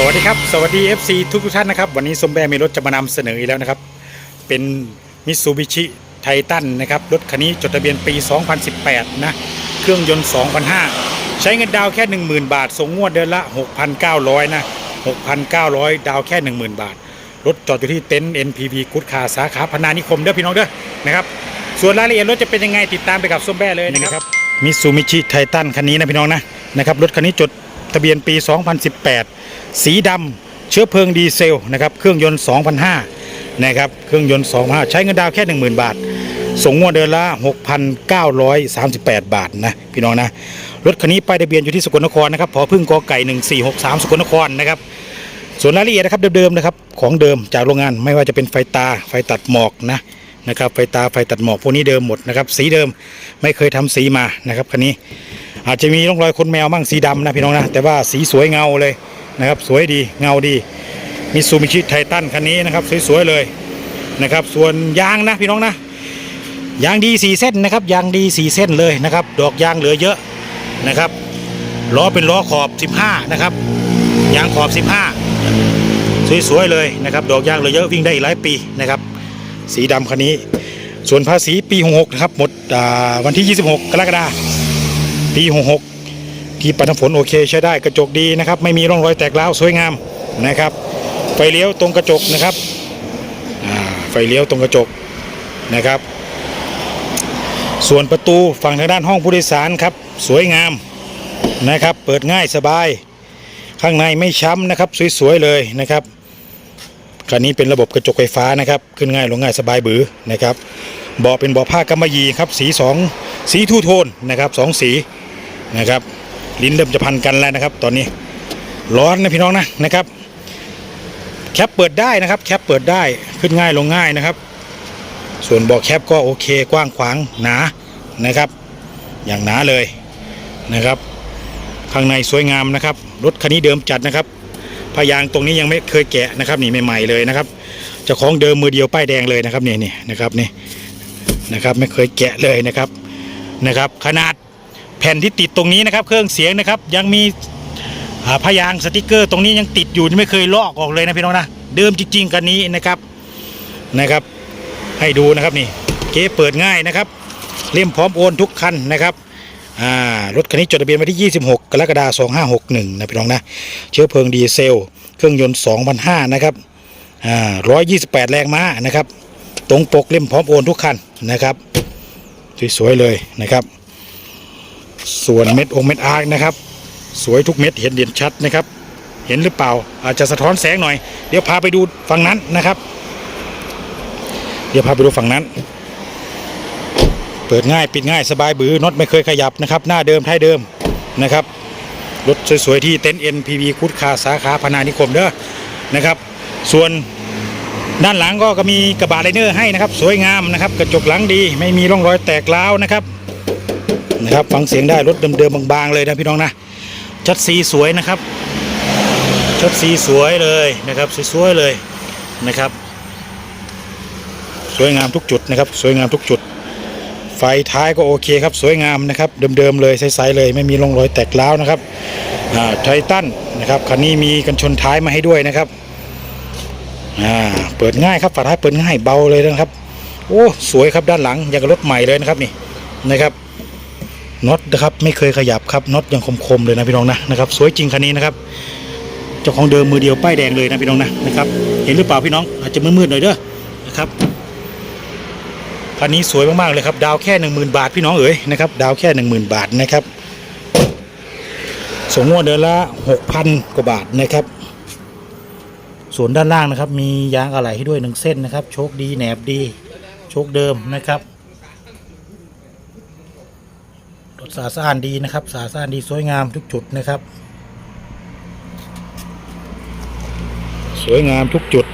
สวัสดีครับ สวัสดี FC ทุกทุกท่านนะครับ วันนี้สมแบมีรถจะมานำเสนออีกแล้วนะครับ เป็นมิ t ซูบิชิไททันนะครับ รถคันนี้จดทะเบียนปี 2018 นะ เครื่องยนต์2,500ใช้เงินดาวแค่ 10,000 บาท ส่งงวดเดือนละ 6,900 นะ 6,900 ดาวแค่ 10,000 บาท รถจอดอยู่ที่เต็นท์ NPV กุดคาสาขาพนานิคมเด้อพี่น้องเด้อนะครับ ส่วนรายละเอียดรถจะเป็นยังไงติดตามไปกับส้มแบ้เลยนะครับมิซูมิชิไททันคันนี้นะพี่น้องนะนะครับรถคันนี้จด ทะเบียนปี 2018 สีดำเชื้อเพลิงดีเซลนะครับเครื่องยนต์2,500นะครับเครื่องยนต์2,500ใช้เงินดาวแค่ 10,000 บาท ส่งงวดเดือนละ 6,938 บาทนะพี่น้องนะรถคันนี้ป้ายทะเบียนอยู่ที่สกลนครนะครับพอพึ่งกอไก่ 1463 สกลนครนะครับส่วนรายละเอียดนะครับเดิมๆนะครับของเดิมจากโรงงานไม่ว่าจะเป็นไฟตาไฟตัดหมอกนะ นะครับไฟตาไฟตัดหมอกพวกนี้เดิมหมดนะครับสีเดิมไม่เคยทำสีมานะครับคันนี้อาจจะมีร่องรอยขนแมวมั่งสีดำนะพี่น้องนะแต่ว่าสีสวยเงาเลยนะครับสวยดีเงาดีมิซูมิชิไททันคันนี้นะครับสวยๆเลยนะครับส่วนยางนะพี่น้องนะยางดีสีเส้นนะครับยางดีสีเส้นเลยนะครับดอกยางเหลือเยอะนะครับล้อเป็นล้อขอบ 15 นะครับยางขอบ 15 สวยๆเลยนะครับดอกยางเหลือเยอะวิ่งได้อีกหลายปีนะครับ สีดำคันนี้ ส่วนภาษีปี 66 นะครับ หมดวันที่ 26 กรกฎาคมปี 66 ที่ปัดน้ำฝนโอเคใช้ได้กระจกดีนะครับ ไม่มีร่องรอยแตกร้าวสวยงามนะครับ ไฟเลี้ยวตรงกระจกนะครับไฟเลี้ยวตรงกระจกนะครับ ส่วนประตูฝั่งทางด้านห้องผู้โดยสารครับ สวยงามนะครับ เปิดง่ายสบาย ข้างในไม่ช้ำนะครับ สวยๆเลยนะครับ คันนี้เป็นระบบกระจกไฟฟ้านะครับ ขึ้นง่ายลงง่ายสบายบือนะครับเบาะเป็นเบาะผ้ากำมะหยี่ครับสีสองสีทูโทนนะครับสองสีนะครับลิ้นเริ่มจะพันกันแล้วนะครับ ตอนนี้ร้อนนะพี่น้องนะนะครับ แคปเปิดได้นะครับ แคปเปิดได้ขึ้นง่ายลงง่ายนะครับ ส่วนเบาะแคปก็โอเคกว้างขวางหนานะครับ อย่างหนาเลยนะครับ ข้างในสวยงามนะครับรถคันนี้เดิมจัดนะครับ พยางตรงนี้ยังไม่เคยแกะนะครับนี่ใหม่ๆเลยนะครับเจ้าของเดิมมือเดียวป้ายแดงเลยนะครับนี่นี่นะครับนี่นะครับไม่เคยแกะเลยนะครับนะครับ ขนาดแผ่นที่ติดตรงนี้นะครับ เครื่องเสียงนะครับยังมีพยางสติกเกอร์ ตรงนี้ยังติดอยู่ไม่เคยลอกออกเลยนะพี่น้องนะเดิมจริงๆคันนี้นะครับนะครับ ให้ดูนะครับนี่เก๊เปิดง่ายนะครับเล่มพร้อมโอนทุกคันนะครับ อ่ารถคันนี้จดทะเบียนวันที่ 26 กรกฎาคม2561 นะพี่น้องนะ เชื้อเพลิงดีเซล เครื่องยนต์ 2,500 นะครับ อ่า 128 แรงม้านะครับ ตรงปกเล่มพร้อมโอนทุกคันนะครับ สวยๆเลยนะครับ ส่วนเม็ดองเม็ดอาร์คนะครับ สวยทุกเม็ดเห็นเด่นชัดนะครับ เห็นหรือเปล่า อาจจะสะท้อนแสงหน่อย เดี๋ยวพาไปดูฝั่งนั้นนะครับ เดี๋ยวพาไปดูฝั่งนั้น เปิดง่ายปิดง่ายสบายบือน็อตไม่เคยขยับนะครับ หน้าเดิมท้ายเดิมนะครับ รถสวยๆที่เต็นท์ NPV คุดคาสาขาพนานิคมเด้อนะครับ ส่วนด้านหลังก็ก็มีกระบะไลเนอร์ให้นะครับ สวยงามนะครับ กระจกหลังดีไม่มีร่องรอยแตกร้าวนะครับนะครับ ฟังเสียงได้รถเดิมๆบางๆเลยนะพี่น้องนะชัดสีสวยนะครับชัดสีสวยเลยนะครับสวยๆเลยนะครับ สวยงามทุกจุดนะครับ สวยงามทุกจุด ไฟท้ายก็โอเคครับสวยงามนะครับเดิมๆเลยใสๆเลยไม่มีร่องรอยแตกร้าวนะครับไททันนะครับคันนี้มีกันชนท้ายมาให้ด้วยนะครับเปิดง่ายครับฝาท้ายเปิดง่ายเบาเลยนะครับโอ้สวยครับด้านหลังอย่างกับรถใหม่เลยนะครับนี่นะครับน็อตนะครับไม่เคยขยับครับน็อตยังคมๆเลยนะพี่น้องนะนะครับสวยจริงคันนี้นะครับเจ้าของเดิมมือเดียวป้ายแดงเลยนะพี่น้องนะนะครับเห็นหรือเปล่าพี่น้องอาจจะมืดๆหน่อยเด้อนะครับ คันนี้สวยมากๆเลยครับ ดาวแค่ 10,000 บาทพี่น้องเอ๋ยนะครับดาวแค่ 10,000 บาทนะครับส่งงวดเดือนละ 6,000 กว่าบาทนะครับ ส่วนด้านล่างนะครับ มียางอะไหล่ให้ด้วยหนึ่งเส้นนะครับ โชคดีแหนบดี โชคเดิมนะครับรถสาสะอานดีนะครับ สาสะอานดีสวยงามทุกจุดนะครับ สวยงามทุกจุด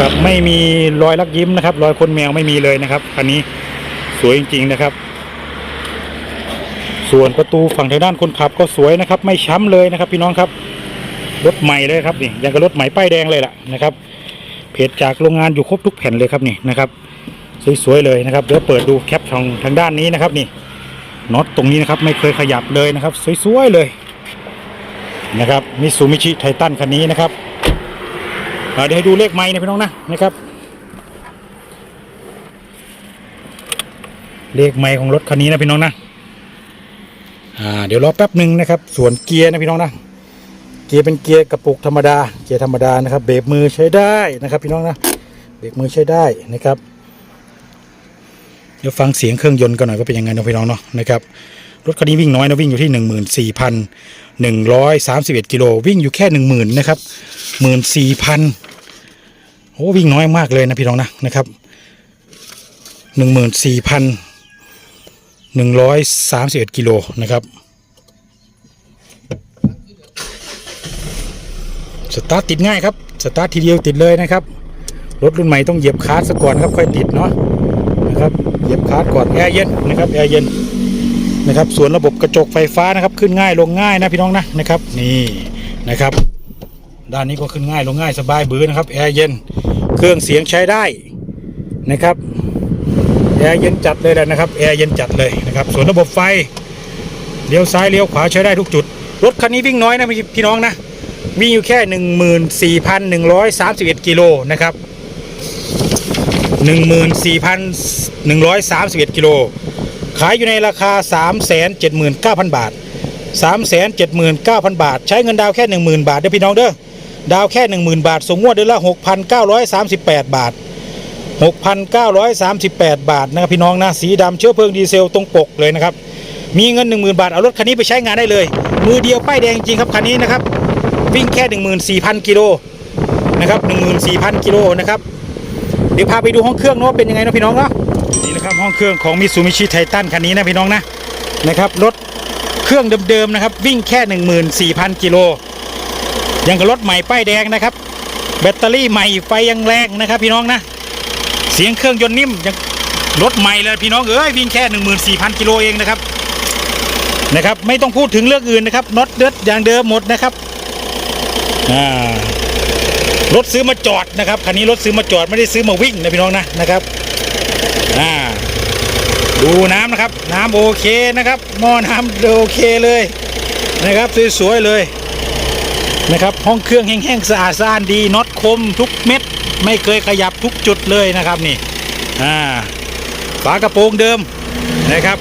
ครับ ไม่มีรอยลักยิ้มนะครับ รอยคนแมวไม่มีเลยนะครับ คันนี้สวยจริงๆนะครับ ส่วนประตูฝั่งทางด้านคนขับก็สวยนะครับ ไม่ช้ำเลยนะครับ พี่น้องครับ รถใหม่เลยครับนี่ยังกับรถใหม่ป้ายแดงเลยล่ะนะครับเพจจากโรงงานอยู่ครบทุกแผ่นเลยครับนี่นะครับ สวยๆเลยนะครับเดี๋ยวเปิดดูแคปทางทางด้านนี้นะครับนี่น็อตตรงนี้นะครับ ไม่เคยขยับเลยนะครับ สวยๆเลยนะครับมิสูมิชิไททันคันนี้นะครับ เดี๋ยวให้ดูเลขไม้นะพี่น้องนะนะครับ เลขไม้ของรถคันนี้นะพี่น้องนะอ่าเดี๋ยวรอแป๊บหนึ่งนะครับ ส่วนเกียร์นะพี่น้องนะเกียร์เป็นเกียร์กระปุกธรรมดาเกียร์ธรรมดานะครับ เบรกมือใช้ได้นะครับ พี่น้องนะเบรกมือใช้ได้นะครับ เดี๋ยวฟังเสียงเครื่องยนต์กันหน่อยว่าเป็นยังไงนะพี่น้องเนาะนะครับ รถคันนี้วิ่งน้อยนะวิ่งอยู่ที่หนึ่งหมื่นสี่พันหนึ่งร้อยสามสิบเอ็ดกิโลวิ่งอยู่แค่หนึ่งหมื่นนะครับหมื่นสี่พันโอ้วิ่งน้อยมากเลยนะพี่น้องนะนะครับหนึ่งหมื่นสี่พันหนึ่งร้อยสามสิบเอ็ดกิโลนะครับสตาร์ทติดง่ายครับสตาร์ททีเดียวติดเลยนะครับรถรุ่นใหม่ต้องเหยียบคลัสซะก่อนครับค่อยติดเนาะนะครับเหยียบคลัสก่อนแอร์เย็นนะครับแอร์เย็น นะครับส่วนระบบกระจกไฟฟ้านะครับขึ้นง่ายลงง่ายนะพี่น้องนะนะครับนี่นะครับด้านนี้ก็ขึ้นง่ายลงง่ายสบายบื้อนะครับแอร์เย็นเครื่องเสียงใช้ได้นะครับแอร์เย็นจัดเลยแหละนะครับแอร์เย็นจัดเลยนะครับส่วนระบบไฟเลี้ยวซ้ายเลี้ยวขวาใช้ได้ทุกจุด รถคันนี้วิ่งน้อยนะพี่น้องนะวิ่งอยู่แค่ 14,131 กิโลนะครับ14,131 กิโล ขายอยู่ในราคา 379,000 บาท 379,000 บาท ใช้เงินดาวแค่ 10,000 บาทเด้อพี่น้องเด้อดาวแค่ 10,000 บาท ส่งงวดเดือนละ 6,938 บาท 6,938 บาทนะครับพี่น้องนะสีดำเชื้อเพลิงดีเซลตรงปกเลยนะครับมีเงิน 10,000 บาท เอารถคันนี้ไปใช้งานได้เลย มือเดียวป้ายแดงจริงครับคันนี้นะครับวิ่งแค่ 14,000 กิโลนะครับ14,000 กิโลนะครับเดี๋ยวพาไปดูห้องเครื่องเนาะว่าเป็นยังไงเนาะพี่น้องเนาะ นี่นะครับห้องเครื่องของมิ t ู b ิชิไททันคันนี้นะพี่น้องนะนะครับรถเครื่องเดิมๆนะครับ วิ่งแค่ 14,000 กิโลยังกับรถใหม่ป้ายแดงนะครับ แบตเตอรี่ใหม่ไฟยังแรงนะครับ พี่น้องนะ เสียงเครื่องยนต์นิ่มยังรถใหม่เลยพี่น้องเอ้ยวิ่งแค่ 14,000 กิโลเองนะครับนะครับ ไม่ต้องพูดถึงเรื่องอื่นนะครับน็อตเดิดอย่างเดิมหมดนะครับรถซื้อมาจอดนะครับคันนี้รถซื้อมาจอดไม่ได้ซื้อมาวิ่งนะพี่น้องนะนะครับ อ่าดูน้ำนะครับ น้ำโอเคนะครับหม้อน้ำโอเคเลยนะครับสวยๆเลยนะครับห้องเครื่องแห้งๆสะอาดสะอ้านดีน็อตคมทุกเม็ด ไม่เคยขยับทุกจุดเลยนะครับนี่อ่าฝากระโปรงเดิมนะครับ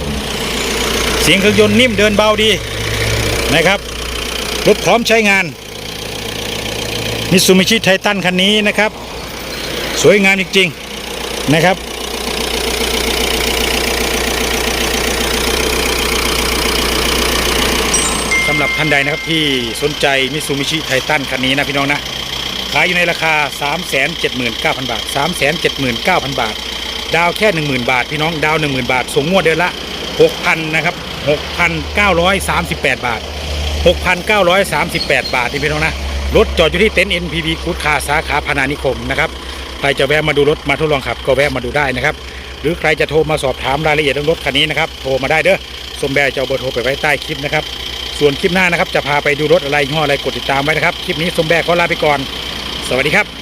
เสียงเครื่องยนต์นิ่มเดินเบาดีนะครับรถพร้อมใช้งานมิตซูมิชิไททันคันนี้นะครับ สวยงามจริงๆนะครับ สำหรับ ท่านใดนะครับที่สนใจมิซูมิชิไททันคันนี้นะพี่น้องนะ ขายอยู่ในราคา 379,000 บาท 379,000 บาท ดาวแค่ 10,000 บาท พี่น้องดาว 10,000 บาท ส่งงวดเดือนละ 6,000 นะครับ 6,938 บาท 6,938 บาทนี่พี่น้องนะ รถจอดอยู่ที่เต็นท์ NPP กูดคาสาขาพนานิคมนะครับ ใครจะแวะมาดูรถมาทดลองขับ ก็แวะมาดูได้นะครับ หรือใครจะโทรมาสอบถามรายละเอียดเรื่องรถคันนี้นะครับ โทรมาได้เด้อสมแบร์จะเอาเบอร์โทรไปไว้ใต้คลิปนะครับ ส่วนคลิปหน้านะครับ จะพาไปดูรถอะไรยี่ห้ออะไรกดติดตามไว้นะครับ คลิปนี้สมแบกขอลาไปก่อน สวัสดีครับ